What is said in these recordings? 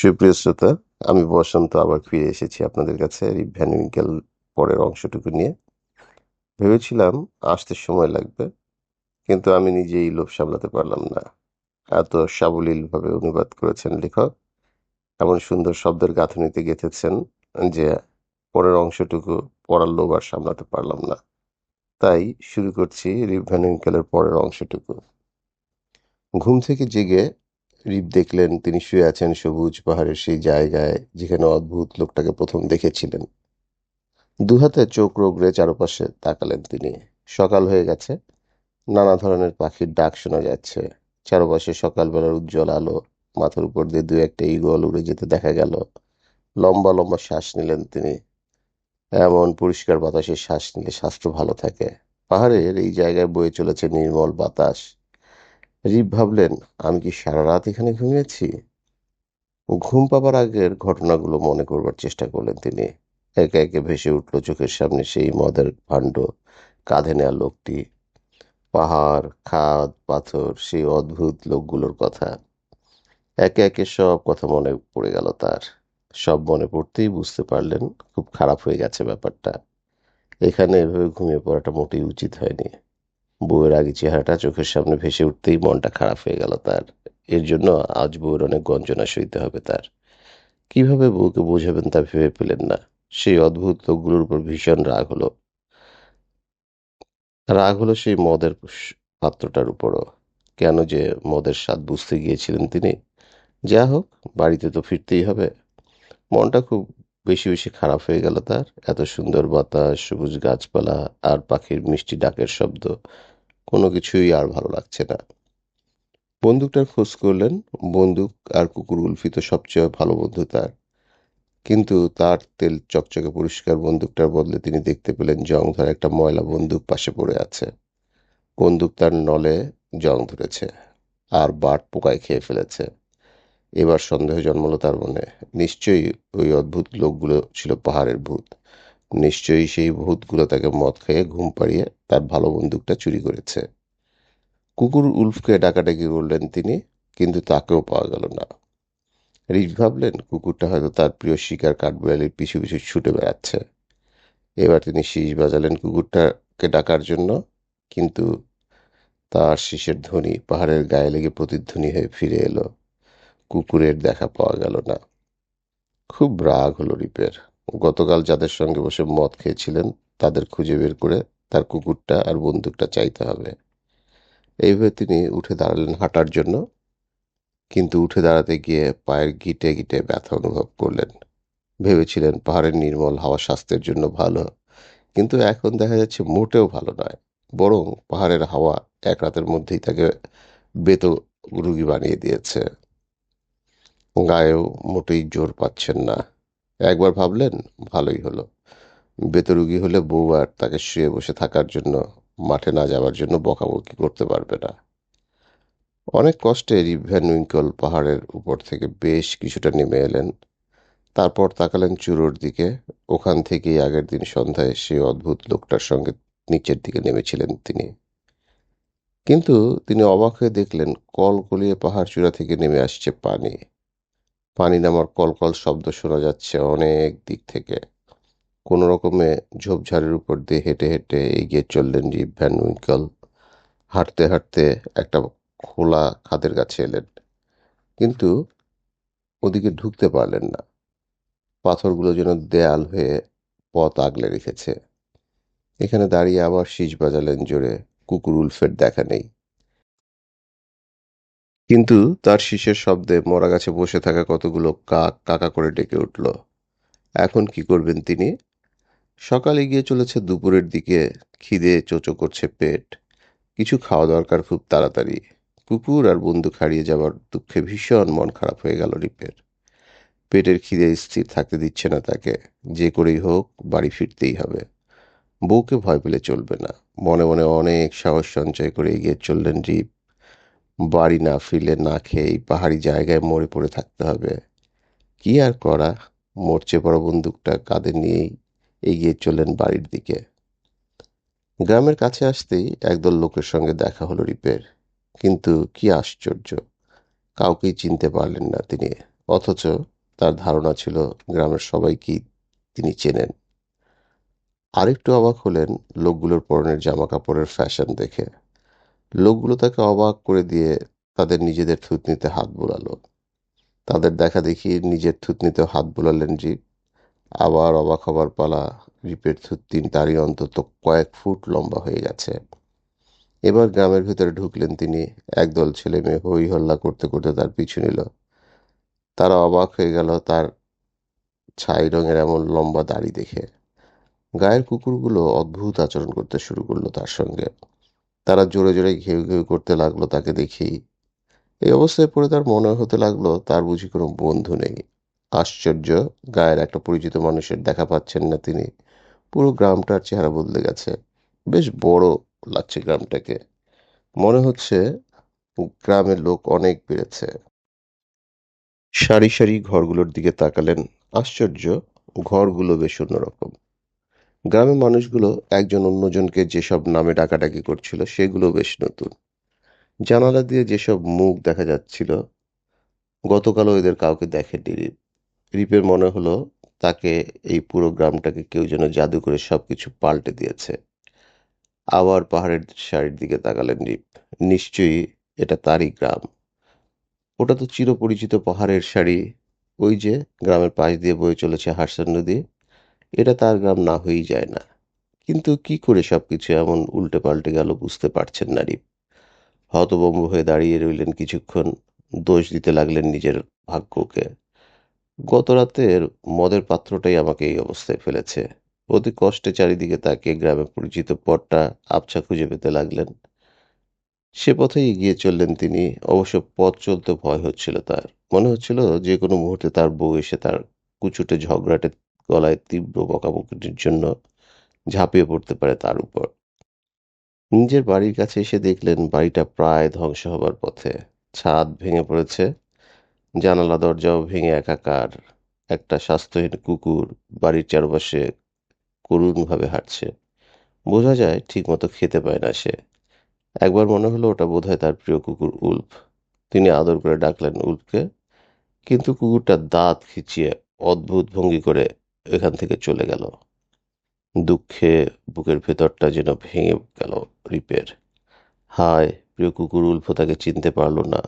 সুপ্রিয় শ্রোতা, আমি বসন্ত আবার ফিরে এসেছি আপনাদের কাছে রিভ্যান পরের অংশটুকু নিয়ে। ভেবেছিলাম আসতে সময় লাগবে, কিন্তু আমি নিজেই লোভ সামলাতে পারলাম না। এত সাবলীলভাবে অনুবাদ করেছেন লেখক, এমন সুন্দর শব্দের গাঁথনিতে গেঁথেছেন যে পরের অংশটুকু পড়ার লোভ আর সামলাতে পারলাম না। তাই শুরু করছি রিভ্যান উইঙ্কেলের পরের অংশটুকু। ঘুম থেকে জেগে রিপ দেখলেন, তিনি শুয়ে আছেন সবুজ পাহাড়ের সেই জায়গায় যেখানে অদ্ভুত লোকটাকে প্রথম দেখেছিলেন। দুহাতে চোখ রোগড়ে চারপাশে তাকালেন তিনি। সকাল হয়ে গেছে। নানা ধরনের পাখির ডাক শোনা যাচ্ছে। চারপাশে সকালবেলার উজ্জ্বল আলো। মাথার উপর দিয়ে দু একটা ইগল উড়ে যেতে দেখা গেল। লম্বা লম্বা শ্বাস নিলেন তিনি। এমন পরিষ্কার বাতাসে শ্বাস নিলে স্বাস্থ্য ভালো থাকে। পাহাড়ের এই জায়গায় বয়ে চলেছে নির্মল বাতাস। রিপ ভাবলেন, আমি কি সারা রাত এখানে ঘুমিয়েছি? ঘুম পাবার আগের ঘটনাগুলো মনে করবার চেষ্টা করলেন তিনি। একে একে ভেসে উঠল চোখের সামনে সেই মদের ভাণ্ড, কাঁধে নেওয়া লোকটি। পাহাড়, খাদ, পাথর, সেই অদ্ভুত লোকগুলোর কথা। একে একে সব কথা মনে পড়ে গেল তার। সব মনে পড়তেই বুঝতে পারলেন, খুব খারাপ হয়ে গেছে ব্যাপারটা। এখানে এভাবে ঘুমিয়ে পড়াটা মোটেই উচিত হয়নি। বউয়ের আগে চেহারাটা চোখের সামনে ভেসে উঠতেই মনটা খারাপ হয়ে গেল তার। এর জন্য আজ বউয়ের অনেক গঞ্জনা সইতে হবে তার। কীভাবে বউকে বোঝাবেন তা ভেবে পেলেন না। সেই অদ্ভুত লোকগুলোর উপর ভীষণ রাগ হলো। রাগ হলো সেই মদের পাত্রটার উপরও। কেন যে মদের স্বাদ বুঝতে গিয়েছিলেন তিনি। যা হোক, বাড়িতে তো ফিরতেই হবে। মনটা খুব বেশি বেশি খারাপ হয়ে গেল তার। এত সুন্দর বাতাস, সবুজ গাছপালা আর পাখির মিষ্টি ডাকের শব্দ। কোনো কিছুই আর ভালো লাগছে না। বন্দুকটার খোঁজ করলেন, বন্দুক আর কুকুর উলফি তো সবচেয়ে ভালো বন্ধু তার। কিন্তু তার তেল চকচকে পরিষ্কার বন্দুকটার বদলে তিনি দেখতে পেলেন জং ধরা একটা ময়লা বন্দুক পাশে পড়ে আছে। বন্দুক তার নলে জং ধরেছে আর বাট পোকায় খেয়ে ফেলেছে। এবার সন্দেহ জন্মালো তার মনে। নিশ্চয়ই ওই অদ্ভুত লোকগুলো ছিল পাহাড়ের ভূত। নিশ্চয়ই সেই ভূতগুলো তাকে মদ খেয়ে ঘুম পাড়িয়ে তার ভালো বন্দুকটা চুরি করেছে। কুকুর উলফকে ডাকাডাকি করলেন তিনি, কিন্তু তাকেও পাওয়া গেল না। রিচ ভাবলেন, কুকুরটা হয়তো তার প্রিয় শিকার কাঠবিড়ালির পিছু পিছু ছুটে বেড়াচ্ছে। এবার তিনি শীষ বাজালেন কুকুরটাকে ডাকার জন্য, কিন্তু তার শীষের ধ্বনি পাহাড়ের গায়ে লেগে প্রতিধ্বনি হয়ে ফিরে এলো। কুকুরের দেখা পাওয়া গেল না। খুব রাগ হলো রিপের। গতকাল যাদের সঙ্গে বসে মদ খেয়েছিলেন, তাদের খুঁজে বের করে তার কুকুরটা আর বন্দুকটা চাইতে হবে। এইভাবে তিনি উঠে দাঁড়ালেন হাঁটার জন্য, কিন্তু উঠে দাঁড়াতে গিয়ে পায়ের গিটে গিটে ব্যথা অনুভব করলেন। ভেবেছিলেন পাহাড়ের নির্মল হাওয়া স্বাস্থ্যের জন্য ভালো, কিন্তু এখন দেখা যাচ্ছে মোটেও ভালো নয়, বরং পাহাড়ের হাওয়া এক রাতের মধ্যেই তাকে বেত রুগী বানিয়ে দিয়েছে। গায়েও মোটেই জোর পাচ্ছেন না। একবার ভাবলেন, ভালোই হলো। বেতরুগী হলে বউ আর তাকে শুয়ে বসে থাকার জন্য, মাঠে না যাওয়ার জন্য বকাবকি করতে পারবে না। অনেক কষ্টে রিভ্যান উইঙ্কল পাহাড়ের উপর থেকে বেশ কিছুটা নেমে এলেন। তারপর তাকালেন চূড়োর দিকে। ওখান থেকেই আগের দিন সন্ধ্যায় সেই অদ্ভুত লোকটার সঙ্গে নিচের দিকে নেমেছিলেন তিনি। কিন্তু তিনি অবাক হয়ে দেখলেন, কল গলিয়ে পাহাড় চূড়া থেকে নেমে আসছে পানি। পানি নামার কলকল শব্দ শোনা যাচ্ছে অনেক দিক থেকে। কোনো রকমে ঝোপঝাড়ের উপর দিয়ে হেঁটে হেঁটে এগিয়ে চললেন রিপ ভ্যান উইঙ্কল। হাঁটতে হাঁটতে একটা খোলা খাদের কাছে এলেন, কিন্তু ওদিকে ঢুকতে পারলেন না। পাথরগুলো যেন দেয়াল হয়ে পথ আগলে রেখেছে। এখানে দাঁড়িয়ে আবার শীষ বাজালেন জোরে, কুকুর উলফের দেখা নেই। কিন্তু তার শীষের শব্দে মরা গাছে বসে থাকা কতগুলো কাক কাকা করে ডেকে উঠল। এখন কি করবেন তিনি? সকালে গিয়ে চলেছে, দুপুরের দিকে খিদে চোচো করছে পেট। কিছু খাওয়া দরকার খুব তাড়াতাড়ি। কুকুর আর বন্দুক হারিয়ে যাওয়ার দুঃখে ভীষণ মন খারাপ হয়ে গেল রিপের। পেটের খিদে স্থির থাকতে দিচ্ছে না তাকে। যে করেই হোক, বাড়ি ফিরতেই হবে। বউকে ভয় পেলে চলবে না। মনে মনে অনেক সাহস সঞ্চয় করে এগিয়ে চললেন রিপ। বাড়ি না ফিরলে না খেয়ে এই পাহাড়ি জায়গায় মরে পড়ে থাকতে হবে। কি আর করা? মরচে বড় বন্দুকটা কাঁধে নিয়েই এগিয়ে চললেন বাড়ির দিকে। গ্রামের কাছে আসতেই একদল লোকের সঙ্গে দেখা হলো রিপের। কিন্তু কি আশ্চর্য, কাউকেই চিনতে পারলেন না তিনি, অথচ তার ধারণা ছিল গ্রামের সবাইকেই তিনি চেনেন। আরেকটু অবাক হলেন লোকগুলোর পরনের জামা কাপড়ের ফ্যাশন দেখে। লোকগুলো তাকে অবাক করে দিয়ে তাদের নিজেদের থুতনিতে হাত বোলালো। তাদের দেখা দেখি নিজের থুতনিতেও হাত বোলালেন রিপ আবার অবাক হবার পালা রিপের থুতনিন তারই অন্তত কয়েক ফুট লম্বা হয়ে গেছে। এবার গ্রামের ভিতরে ঢুকলেন তিনি। একদল ছেলে মেয়ে হই হল্লা করতে করতে তার পিছু নিল। তারা অবাক হয়ে গেল তার ছাই রঙের এমন লম্বা দাড়ি দেখে। গায়ের কুকুরগুলো অদ্ভুত আচরণ করতে শুরু করল তার সঙ্গে। তারা জোরে জোরে ঘেউ ঘেউ করতে লাগল তাকে দেখেই। এই অবস্থায় পড়ে তার মনে হতে লাগল, তার বুঝি কোনো বন্ধু নেই। আশ্চর্য, গায়ের একটা পরিচিত মানুষের দেখা পাচ্ছেন না তিনি। পুরো গ্রামটার চেহারা বদলে গেছে। বেশ বড় লাগছে গ্রামটাকে। মনে হচ্ছে গ্রামের লোক অনেক বেড়েছে। সারি সারি ঘরগুলোর দিকে তাকালেন। আশ্চর্য, ঘরগুলো বেশ অন্যরকম। গ্রামের মানুষগুলো একজন অন্যজনকে যেসব নামে ডাকাডাকি করছিল, সেগুলো বেশ নতুন। জানালা দিয়ে যেসব মুখ দেখা যাচ্ছিল, গতকালও এদের কাউকে দেখেনি রিপ। রিপের মনে হলো তাকে এই পুরো গ্রামটাকে কেউ যেন জাদু করে সব কিছু পাল্টে দিয়েছে। আবার পাহাড়ের সারির দিকে তাকালেন রিপ। নিশ্চয়ই এটা তারই গ্রাম। ওটা তো চিরপরিচিত পাহাড়ের সারি। ওই যে গ্রামের পাশ দিয়ে বয়ে চলেছে হারসান নদী। এটা তার গ্রাম না হয়েই যায় না। কিন্তু কি করে সবকিছু এমন উল্টে পাল্টে গেল বুঝতে পারছেন না রিপ। হতবম্ব হয়ে দাঁড়িয়ে রইলেন কিছুক্ষণ, দোষ দিতে লাগলেন নিজের ভাগ্যকে। গত রাতের মদের পাত্রটাই আমাকে এই অবস্থায় ফেলেছে। অতি কষ্টে চারিদিকে তাকিয়ে গ্রামে পরিচিত পথটা আবছা খুঁজে পেতে লাগলেন। সে পথেই এগিয়ে চললেন তিনি। অবশ্য পথ চলতে ভয় হচ্ছিল তার। মনে হচ্ছিল যে কোনো মুহূর্তে তার বউ এসে তার কুচুটে ঝগড়াটে গলায় তীব্র বকাবকির জন্য ঝাঁপিয়ে পড়তে পারে তার উপর। নিজের বাড়ির কাছে এসে দেখলেন বাড়িটা প্রায় ধ্বংস হবার পথে। ছাদ ভেঙে পড়েছে, জানালা, দরজাও ভেঙে একাকার। একটা স্বাস্থ্যহীন কুকুর বাড়ির চারপাশে করুণভাবে হাঁটছে। বোঝা যায় ঠিকমতো খেতে পায় না সে। একবার মনে হলো ওটা বোধহয় তার প্রিয় কুকুর উল্ফ। তিনি আদর করে ডাকলেন উল্ফকে, কিন্তু কুকুরটা দাঁত খিচিয়ে অদ্ভুত ভঙ্গি করে এখান থেকে চলে গেল। দুঃখে বুকের ভেতরটা যেন ভেঙে গেল রিপের। হায়, প্রিয় কুকুর, উল্ফ তাকে চিনতে পারল না।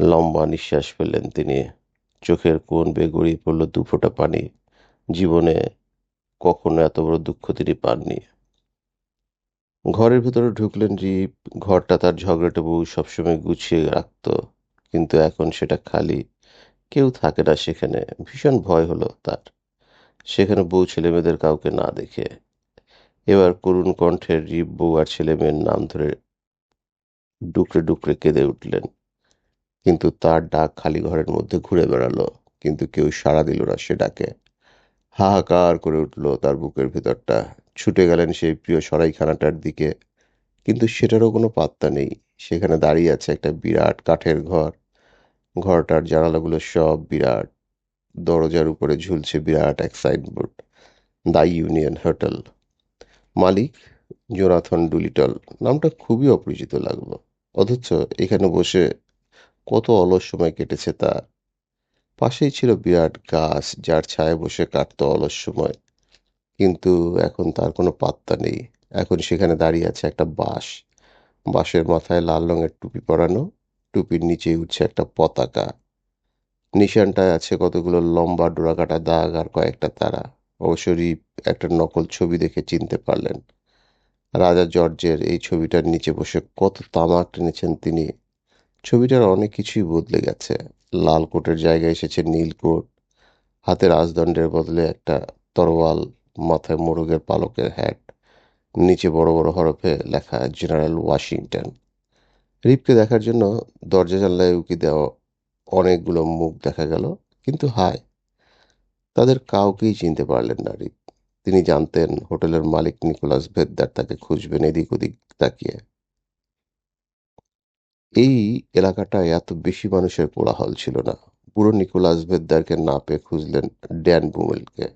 লম্বা নিঃশ্বাস ফেললেন তিনি। চোখের কোন বেয়ে গড়িয়ে পড়ল দুফোঁটা পানি। জীবনে কখনো এত বড় দুঃখ তিনি পাননি। ঘরের ভেতরে ঢুকলেন রিপ। ঘরটা তার ঝগড়াটে বউ সবসময় গুছিয়ে রাখত, কিন্তু এখন সেটা খালি। কেউ থাকে না সেখানে। ভীষণ ভয় হলো তার। সেখানে বউ ছেলেমেয়েদের কাউকে না দেখে এবার করুণ কণ্ঠের রিপ বউ আর ছেলে মেয়ের নাম ধরে ডুকরে ডুকরে কেঁদে উঠলেন। কিন্তু তার ডাক খালি ঘরের মধ্যে ঘুরে বেড়ালো, কিন্তু কেউ সাড়া দিল না সে ডাকে। হাহাকার করে উঠল তার বুকের ভেতরটা। ছুটে গেলেন সেই প্রিয় সরাইখানাটার দিকে। কিন্তু সেটারও কোনো পাত্তা নেই। সেখানে দাঁড়িয়ে আছে একটা বিরাট কাঠের ঘর। ঘরটার জানালাগুলো সব বিরাট। দরজার উপরে ঝুলছে বিরাট এক সাইনবোর্ড দ্য ইউনিয়ন হোটেল। মালিক জোনাথন ডুলিটল। নামটা খুবই অপরিচিত লাগল। অথচ এখানে বসে কত অলস সময় কেটেছে তার। পাশেই ছিল বিরাট গাছ, যার ছায় বসে কাটতো অলস সময়। কিন্তু এখন তার কোনো পাত্তা নেই। এখন সেখানে দাঁড়িয়ে আছে একটা বাঁশ। বাঁশের মাথায় লাল রঙের টুপি পরানো। টুপির নিচে উঠছে একটা পতাকা। নিশানটায় আছে কতগুলো লম্বা ডোরাকাটা দাগ আর কয়েকটা তারা। অবশ্যই একটা নকল ছবি দেখে চিনতে পারলেন। রাজা জর্জের এই ছবিটার নিচে বসে কত তামাক টেনেছেন তিনি। ছবিটার অনেক কিছুই বদলে গেছে। লাল কোটের জায়গায় এসেছে নীল কোট। হাতে রাজদণ্ডের বদলে একটা তরোয়াল, মাথায় মোরগের পালকের হ্যাট নিচে বড় বড় হরফে লেখা জেনারেল ওয়াশিংটন রিপকে দেখার জন্য দরজা জানলায় উকি দেওয়া অনেকগুলো মুখ দেখা গেল, কিন্তু হায়, তাদের কাউকেই চিনতে পারলেন না রিপ তিনি জানতেন হোটেলের মালিক নিকোলাস ভেদ্দার তাকে খুঁজবেন এদিক ওদিক তাকিয়ে। এই এলাকাটায় এত বেশি মানুষের কোলাহল ছিল না। পুরো নিকোলাস ভেদ্দারকে না পেয়ে খুঁজলেন ড্যান বুমেলকে।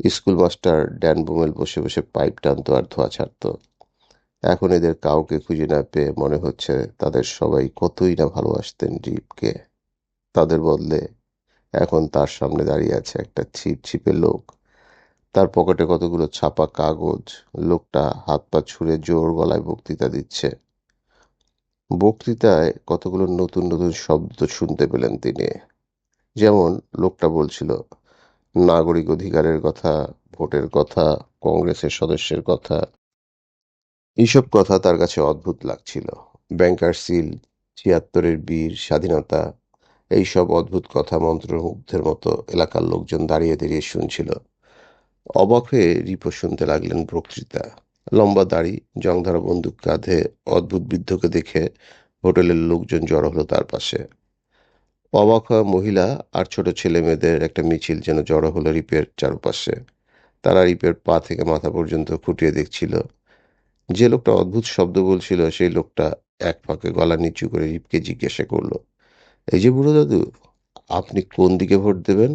স্কুল মাস্টার ড্যান বুমেল বসে বসে পাইপ টানতো আর ধোয়া ছাড়তো। এখন এদের কাউকে খুঁজে না পেয়ে মনে হচ্ছে তাদের সবাই কতই না ভালোবাসতেন রিপকে। তাদের বদলে এখন তার সামনে দাঁড়িয়ে আছে একটা ছিপছিপে লোক। তার পকেটে কতগুলো ছাপা কাগজ, লোকটা হাত পা ছুঁড়ে জোর গলায় বক্তৃতা দিচ্ছে। বক্তৃতায় কতগুলো নতুন নতুন শব্দ শুনতে পেলেন তিনি। যেমন লোকটা বলছিল, নাগরিক অধিকারের কথা, ভোটের কথা, কংগ্রেসের সদস্যের কথা। এইসব কথা তার কাছে অদ্ভুত লাগছিল। ব্যাংকার সিল, ছিয়াত্তরের বীর, স্বাধীনতা এইসব অদ্ভুত কথা মন্ত্রমুগ্ধের মতো এলাকার লোকজন দাঁড়িয়ে দাঁড়িয়ে শুনছিল। অবাক হয়ে রিপো শুনতে লাগলেন বক্তৃতা। লম্বা দাড়ি, জংধরা বন্দুক কাঁধে অদ্ভুত বৃদ্ধকে দেখে হোটেলের লোকজন জড়ো হলো তার পাশে। অবাক হওয়া মহিলা আর ছোট ছেলে মেয়েদের একটা মিছিল যেন জড়ো হলো রিপের চারপাশে। তারা রিপের পা থেকে মাথা পর্যন্ত খুঁটিয়ে দেখছিল। যে লোকটা অদ্ভুত শব্দ বলছিল, সেই লোকটা এক ফাঁকে গলা নিচু করে রিপকে জিজ্ঞাসা করল এই যে বুড়ো দাদু, আপনি কোন দিকে ভোট দেবেন?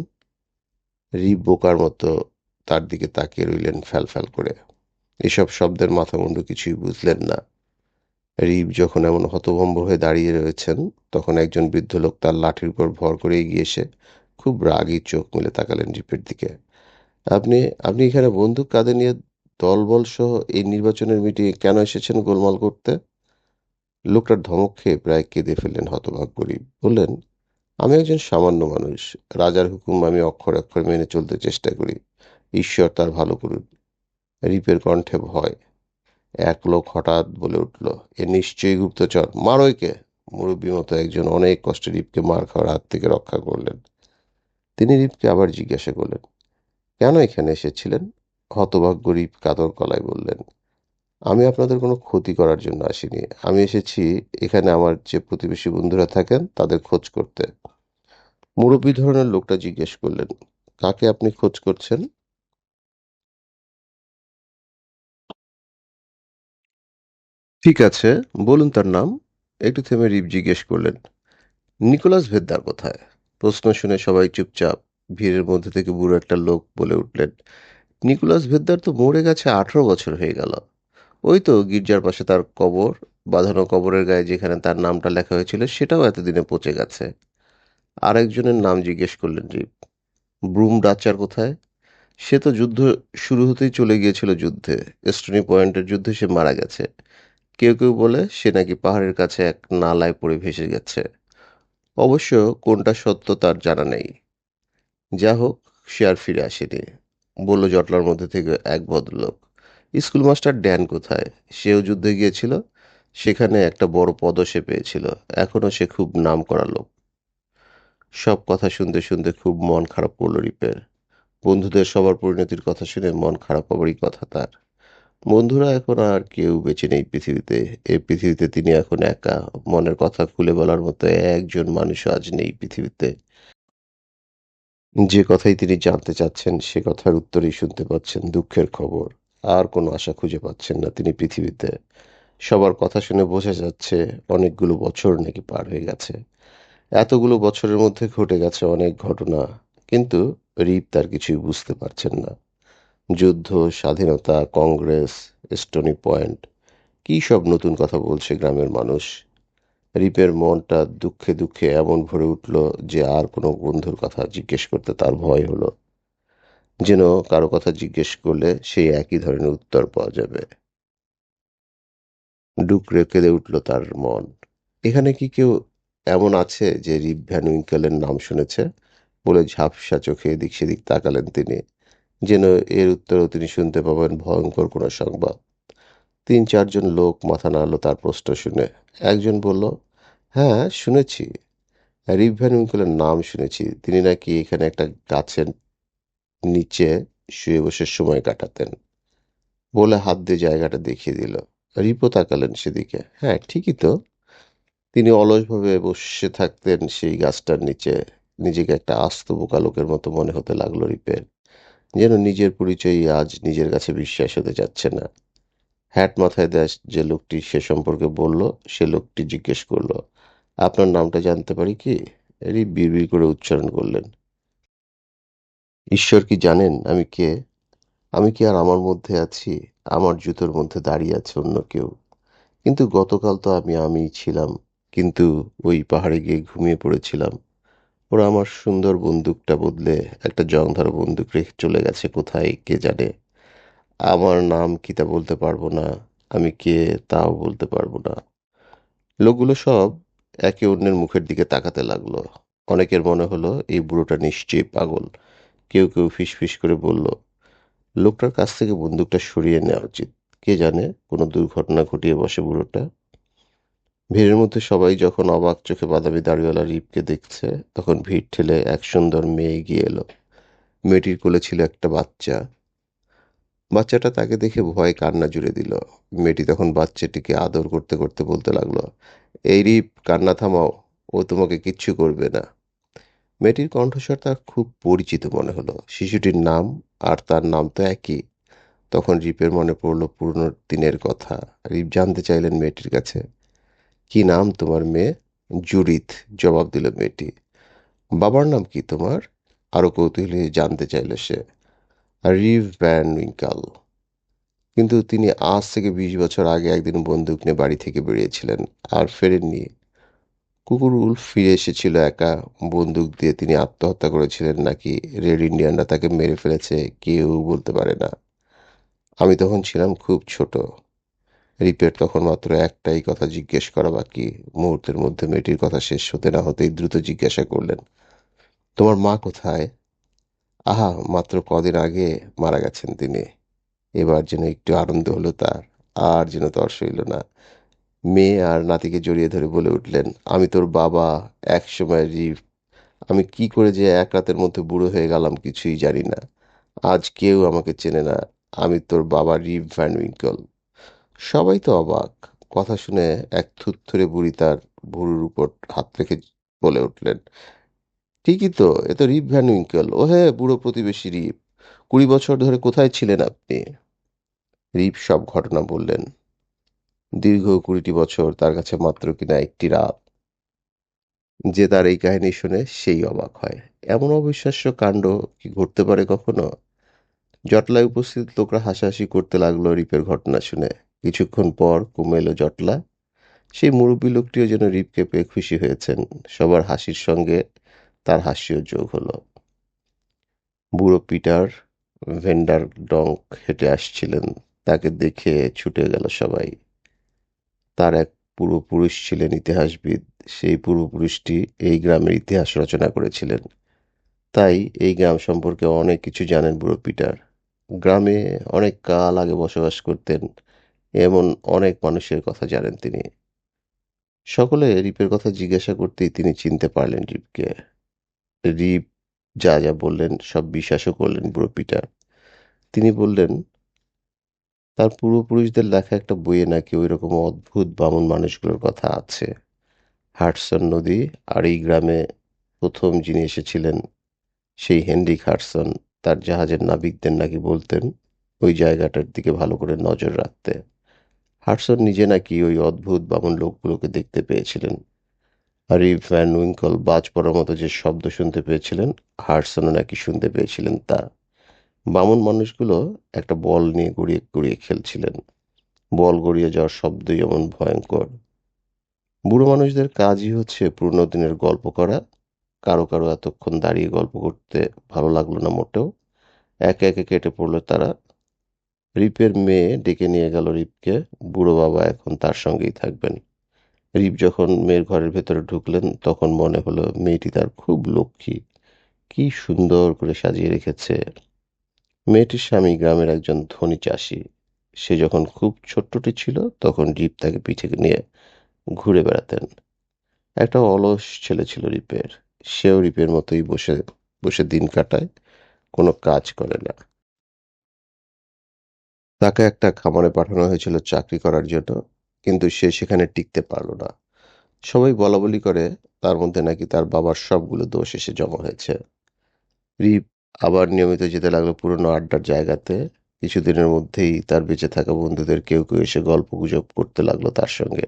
রিপ বোকার মতো তার দিকে তাকিয়ে রইলেন ফ্যাল ফ্যাল করে। এসব শব্দের মাথামুন্ডু কিছুই বুঝলেন না। রিপ যখন এমন হতভম্ব হয়ে দাঁড়িয়ে রয়েছেন, তখন একজন বৃদ্ধ লোক তার লাঠির উপর ভর করে এগিয়ে এসে খুব রাগী চোখ মেলে তাকালেন রিপের দিকে। আপনি আপনি এখানে বন্দুক কাঁধে নিয়ে দলবল সহ এই নির্বাচনের মিটিংয়ে কেন এসেছেন গোলমাল করতে? লোকটার ধমক খেয়ে প্রায় কেঁদে ফেললেন হতভাগ গরিব। বললেন, আমি একজন সামান্য মানুষ। রাজার হুকুম আমি অক্ষর অক্ষর মেনে চলতে চেষ্টা করি। ঈশ্বর তার ভালো করুন রিপের কণ্ঠে ভয়। এক লোক হঠাৎ বলে উঠল, এ নিশ্চয়ই গুপ্তচর। মারো একে। মুরব্বী মতো একজন অনেক কষ্টে রিপকে মার খাওয়ার হাত থেকে রক্ষা করলেন। তিনি রিপকে আবার জিজ্ঞাসা করলেন, কেন এখানে এসেছিলেন? হতভাগ্য রিপ কাতর গলায় বললেন আমি আপনাদের কোনো ক্ষতি করার জন্য আসিনি। আমি এসেছি এখানে আমার যে প্রতিবেশী বন্ধুরা থাকেন, তাদের খোঁজ করতে। মুরব্বী ধরনের লোকটা জিজ্ঞেস করলেন, কাকে আপনি খোঁজ করছেন? ঠিক আছে, বলুন তার নাম। একটু থেমে রিপ জিজ্ঞেস করলেন, নিকোলাস ভেদ্দার কোথায়? প্রশ্ন শুনে সবাই চুপচাপ ভিড়ের মধ্যে থেকে বুড়ো একটা লোক বলে উঠলেন, নিকোলাস ভেদ্দার তো মরে গেছে আঠারো বছর হয়ে গেল। ওই তো গির্জার পাশে তার কবর, বাঁধানো কবরের গায়ে যেখানে তার নামটা লেখা হয়েছিল সেটাও এতদিনে পচে গেছে। আরেকজনের নাম জিজ্ঞেস করলেন রিপ, ব্রুম ডাচার কোথায়? সে তো যুদ্ধ শুরু হতেই চলে গিয়েছিল যুদ্ধে, স্টোনি পয়েন্টের যুদ্ধে সে মারা গেছে। কেউ কেউ বলে সে নাকি পাহাড়ের কাছে এক নালায় পড়ে ভেসে গেছে। অবশ্য কোনটা সত্য তার জানা নেই। যা হোক, সে আর ফিরে আসেনি। বলল, জটলার মধ্যে থেকে এক ভদ্রলোক। স্কুল মাস্টার ড্যান কোথায়? সেও যুদ্ধে গিয়েছিল, সেখানে একটা বড় পদ সে পেয়েছিল। এখনও সে খুব নাম করা লোক। সব কথা শুনতে শুনতে খুব মন খারাপ করল রিপের। বন্ধুদের সবার পরিণতির কথা শুনে মন খারাপ হবারই কথা তার। বন্ধুরা এখন আর কেউ বেঁচে নেই পৃথিবীতে। এই পৃথিবীতে তিনি এখন একা। মনের কথা খুলে বলার মতো একজন মানুষও আজ নেই পৃথিবীতে। যে কথাই তিনি জানতে চাচ্ছেন, সে কথার উত্তরেই শুনতে পাচ্ছেন দুঃখের খবর। আর কোনো আশা খুঁজে পাচ্ছেন না। তিনি পৃথিবীতে সবার কথা শুনে বোঝা যাচ্ছে অনেকগুলো বছর নাকি পার হয়ে গেছে। এতগুলো বছরের মধ্যে ঘটে গেছে অনেক ঘটনা, কিন্তু রিপ তার কিছুই বুঝতে পারছেন না। যুদ্ধ, স্বাধীনতা, কংগ্রেস, স্টোনি পয়েন্ট, কী সব নতুন কথা বলছে গ্রামের মানুষ? রিপের মনটা দুঃখে দুঃখে এমন ভরে উঠল যে আর কোনো বন্ধুর কথা জিজ্ঞেস করতে তার ভয় হলো। যেন কারও কথা জিজ্ঞেস করলে সেই একই ধরনের উত্তর পাওয়া যাবে। ডুকরে কেঁদে উঠল তার মন। এখানে কি কেউ এমন আছে যে রিপ ভ্যান উইঙ্কেলের নাম শুনেছে? বলে ঝাপসা চোখে এদিক সেদিক তাকালেন তিনি। যেন এর উত্তরেও তিনি শুনতে পাবেন ভয়ঙ্কর কোনো সংবাদ। তিন চারজন লোক মাথা নাড়ল তার প্রশ্ন শুনে। একজন বলল হ্যাঁ শুনেছি। রিপ ভ্যান উইঙ্কেলের নাম শুনেছি। তিনি নাকি এখানে একটা গাছের নিচে শুয়ে বসে সময় কাটাতেন। বলে হাত দিয়ে জায়গাটা দেখিয়ে দিল। রিপো তাকালেন সেদিকে। হ্যাঁ ঠিকই তো। তিনি অলসভাবে বসে থাকতেন সেই গাছটার নিচে। নিজেকে একটা আস্ত বোকা লোকের মতো মনে হতে লাগল রিপের। যেন নিজের পরিচয়ই আজ নিজের কাছে বিশ্বাস হতে যাচ্ছে না। হ্যাট মাথায় দেয় যে লোকটি সে সম্পর্কে বলল, সে লোকটি জিজ্ঞেস করল, আপনার নামটা জানতে পারি কি? রিপ বিড়বিড় করে উচ্চারণ করলেন। ঈশ্বর কি জানেন আমি কে? আমি কি আর আমার মধ্যে আছি? আমার জুতোর মধ্যে দাঁড়িয়ে আছে অন্য কেউ? কিন্তু গতকাল তো আমি আমিই ছিলাম, কিন্তু ওই পাহাড়ে গিয়ে ঘুমিয়ে পড়েছিলাম। ওরা আমার সুন্দর বন্দুকটা বদলে একটা জংধরা বন্দুক রেখে চলে গেছে, কোথায় কে জানে? আমার নাম কি তা বলতে পারব না, আমি কে তাও বলতে পারব না। লোকগুলো সব একে অন্যের মুখের দিকে তাকাতে লাগল। অনেকের মনে হলো, এই বুড়োটা নিশ্চয়ই পাগল। কেউ কেউ ফিসফিস করে বলল, লোকটার কাছ থেকে বন্দুকটা সরিয়ে নেওয়া উচিত। কে জানে কোনো দুর্ঘটনা ঘটিয়ে বসে বুড়োটা? ভিড়ের মধ্যে সবাই যখন অবাক চোখে বাদামি দাড়িওয়ালা রিপকে দেখছে, তখন ভিড় ঠেলে এক সুন্দর মেয়ে এগিয়ে এলো। মেয়েটির কোলে ছিল একটা বাচ্চা। বাচ্চাটা তাকে দেখে ভয়ে কান্না জুড়ে দিল। মেয়েটি তখন বাচ্চাটিকে আদর করতে করতে বলতে লাগল, এই রিপ, কান্না থামাও। ও তোমাকে কিচ্ছু করবে না। মেয়েটির কণ্ঠস্বর তার খুব পরিচিত মনে হলো। শিশুটির নাম আর তার নাম তো একই। তখন রিপের মনে পড়ল পুরনো দিনের কথা। রিপ জানতে চাইলেন মেয়েটির কাছে, কি নাম তোমার মেয়ে? জুরিথ জবাব দিল মেয়েটি। বাবার নাম কি তোমার? আরও কৌতূহলী জানতে চাইল সে। Reeve van উইঙ্কাল। কিন্তু তিনি আজ থেকে বিশ বছর আগে একদিন বন্দুক নিয়ে বাড়ি থেকে বেরিয়েছিলেন আর ফেরেননি। কুকুর উল্ফ ফিরে এসেছিল একা। বন্দুক দিয়ে তিনি আত্মহত্যা করেছিলেন নাকি রেড ইন্ডিয়ানরা তাকে মেরে ফেলেছে কেউ বলতে পারে না। আমি তখন ছিলাম খুব ছোট। রিপের তখন মাত্র একটাই কথা জিজ্ঞেস করা বাকি। মুহূর্তের মধ্যে মেয়েটির কথা শেষ হতে না হতেই দ্রুত জিজ্ঞাসা করলেন, তোমার মা কোথায়? আহা, মাত্র কদিন আগে মারা গেছেন তিনি। এবার যেন একটু আনন্দ হলো তার, আর যেন তর সইল না। মেয়ে আর নাতিকে জড়িয়ে ধরে বলে উঠলেন, আমি তোর বাবা এক সময় রিভ আমি কি করে যে এক রাতের মধ্যে বুড়ো হয়ে গেলাম কিছুই জানি না। আজ কেউ আমাকে চেনে না। আমি তোর বাবা রিভ ভ্যান উইঙ্কল। সবাই তো অবাক। কথা শুনে এক থুত্থুরে বুড়ি তার ভুরুর উপর হাত রেখে বলে উঠলেন, ঠিকই তো, এ তো রিপ ভ্যান উইঙ্কেল। ও হে বুড়ো প্রতিবেশী রিপ কুড়ি বছর ধরে কোথায় ছিলেন আপনি? রিপ সব ঘটনা বললেন। দীর্ঘ কুড়িটি বছর তার কাছে মাত্র কিনা একটি রাত। যে তার এই কাহিনী শুনে সেই অবাক হয়। এমন অবিশ্বাস্য কাণ্ড কি ঘটতে পারে কখনো? জটলায় উপস্থিত লোকরা হাসাহাসি করতে লাগল রিপের ঘটনা শুনে। কিছুক্ষণ পর কমে এলো জটলা। সেই মুরব্বী লোকটিও যেন রিপকে পেয়ে খুশি হয়েছেন। সবার হাসির সঙ্গে তার হাসিও যোগ হলো। বুড়ো পিটার ভেন্ডার ডঙ্ক হেঁটে আসছিলেন। তাকে দেখে ছুটে গেল সবাই। তার এক পূর্বপুরুষ ছিলেন ইতিহাসবিদ। সেই পূর্বপুরুষটি এই গ্রামের ইতিহাস রচনা করেছিলেন। তাই এই গ্রাম সম্পর্কে অনেক কিছু জানেন বুড়ো পিটার। গ্রামে অনেক কাল আগে বসবাস করতেন এমন অনেক মানুষের কথা জানেন তিনি। সকলে রিপের কথা জিজ্ঞাসা করতেই তিনি চিনতে পারলেন রিপকে। রিপ যা যা বললেন সব বিশ্বাসও করলেন বুড়ো পিটার। তিনি বললেন তার পূর্বপুরুষদের লেখা একটা বইয়ে নাকি ওই রকম অদ্ভুত বামন মানুষগুলোর কথা আছে। হাডসন নদী, আর এই গ্রামে প্রথম যিনি এসেছিলেন সেই হেনরিক হাডসন তার জাহাজের নাবিকদের নাকি বলতেন, ওই জায়গাটার দিকে ভালো করে নজর রাখতে। হাডসন নিজে নাকি ওই অদ্ভুত বামন লোকগুলোকে দেখতে পেয়েছিলেন। আর এই ভ্যান উইঙ্কল বাজ পড়ার মতো যে শব্দ শুনতে পেয়েছিলেন হাডসনও নাকি শুনতে পেয়েছিলেন তা। বামন মানুষগুলো একটা বল নিয়ে গড়িয়ে গড়িয়ে খেলছিলেন। বল গড়িয়ে যাওয়ার শব্দই এমন ভয়ঙ্কর। বুড়ো মানুষদের কাজই হচ্ছে পুরনো দিনের গল্প করা। কারও কারও এতক্ষণ দাঁড়িয়ে গল্প করতে ভালো লাগল না মোটেও। একে একে কেটে পড়ল তারা। রিপের মেয়ে ডেকে নিয়ে গেল রিপকে। বুড়ো বাবা এখন তার সঙ্গেই থাকবেন। রিপ যখন মেয়ের ঘরের ভেতরে ঢুকলেন, তখন মনে হলো মেয়েটি তার খুব লক্ষ্মী। কি সুন্দর করে সাজিয়ে রেখেছে। মেয়েটির স্বামী গ্রামের একজন ধনী চাষি। সে যখন খুব ছোট্টটি ছিল, তখন রিপ তাকে পিঠে নিয়ে ঘুরে বেড়াতেন। একটা অলস ছেলে ছিল রিপের। সেও রিপের মতোই বসে বসে দিন কাটায়, কোনো কাজ করে না। তাকে একটা খামারে পাঠানো হয়েছিল চাকরি করার জন্য, কিন্তু সে সেখানে টিকতে পারল না। সবাই বলা বলি করে, তার মধ্যে নাকি তার বাবার সবগুলো দোষ এসে জমা হয়েছে। রিপ আবার নিয়মিত যেতে লাগল পুরনো আড্ডার জায়গাতে। কিছুদিনের মধ্যেই তার বেঁচে থাকা বন্ধুদের কেউ কেউ এসে গল্প গুজব করতে লাগল তার সঙ্গে।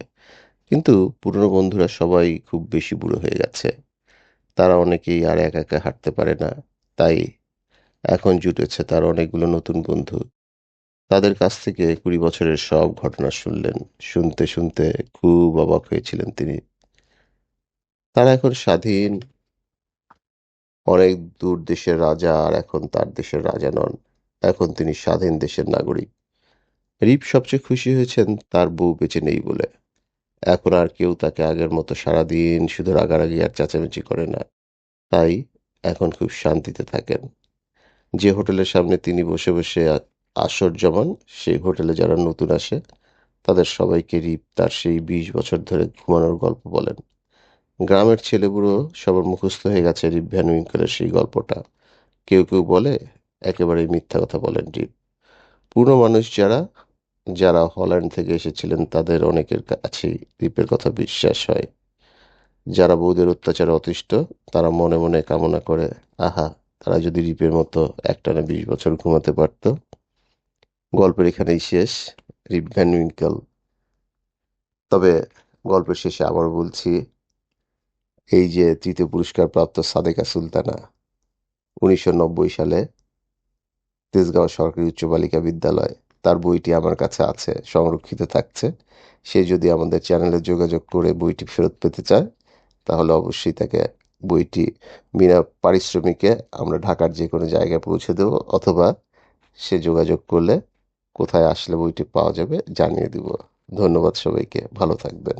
কিন্তু পুরনো বন্ধুরা সবাই খুব বেশি বুড়ো হয়ে গেছে। তারা অনেকেই আর একা একা হাঁটতে পারে না। তাই এখন জুটেছে তার অনেকগুলো নতুন বন্ধু। তাদের কাছ থেকে কুড়ি বছরের সব ঘটনা শুনলেন। শুনতে শুনতে খুব অবাক হয়েছিলেন তিনি। তারা এখন স্বাধীন অনেক দূর দেশের রাজা আর এখন তার দেশের রাজা নন। এখন তিনি স্বাধীন দেশের নাগরিক। রিপ সবচেয়ে খুশি হয়েছেন, তার বউ বেঁচে নেই বলে। এখন আর কেউ তাকে আগের মতো সারাদিন শুধু রাগারাগি আর চেঁচামেচি করে না। তাই এখন খুব শান্তিতে থাকেন। যে হোটেলের সামনে তিনি বসে বসে আসর জমান, সেই হোটেলে যারা নতুন আসে, তাদের সবাইকে রিপ তার সেই বিশ বছর ধরে ঘুমানোর গল্প বলেন। গ্রামের ছেলেবুড়ো সবার মুখস্থ হয়ে গেছে রিপ ভ্যান উইঙ্কেলের সেই গল্পটা। কেউ কেউ বলে, একেবারেই মিথ্যা কথা বলেন রিপ। পুরনো মানুষ যারা যারা হল্যান্ড থেকে এসেছিলেন তাদের অনেকের কাছেই রিপের কথা বিশ্বাস হয়। যারা বৌদের অত্যাচারে অতিষ্ঠ, তারা মনে মনে কামনা করে, আহা, তারা যদি রিপের মতো একটানা বিশ বছর ঘুমাতে পারত। গল্পের এখানেই শেষ, রিপ ভ্যান উইঙ্কেল তবে গল্পের শেষে আবার বলছি এই যে তৃতীয় পুরস্কার প্রাপ্ত সাদেকা সুলতানা, উনিশশো নব্বই সালে তেজগাঁও সরকারি উচ্চ বালিকা বিদ্যালয়, তার বইটি আমার কাছে আছে, সংরক্ষিত থাকছে। সে যদি আমাদের চ্যানেলে যোগাযোগ করে বইটি ফেরত পেতে চায়, তাহলে অবশ্যই তাকে বইটি বিনা পারিশ্রমিকে আমরা ঢাকার যে কোনো জায়গায় পৌঁছে দেব, অথবা সে যোগাযোগ করলে কোথায় আসলে বইটি পাওয়া যাবে জানিয়ে দিব। ধন্যবাদ সবাইকে, ভালো থাকবেন।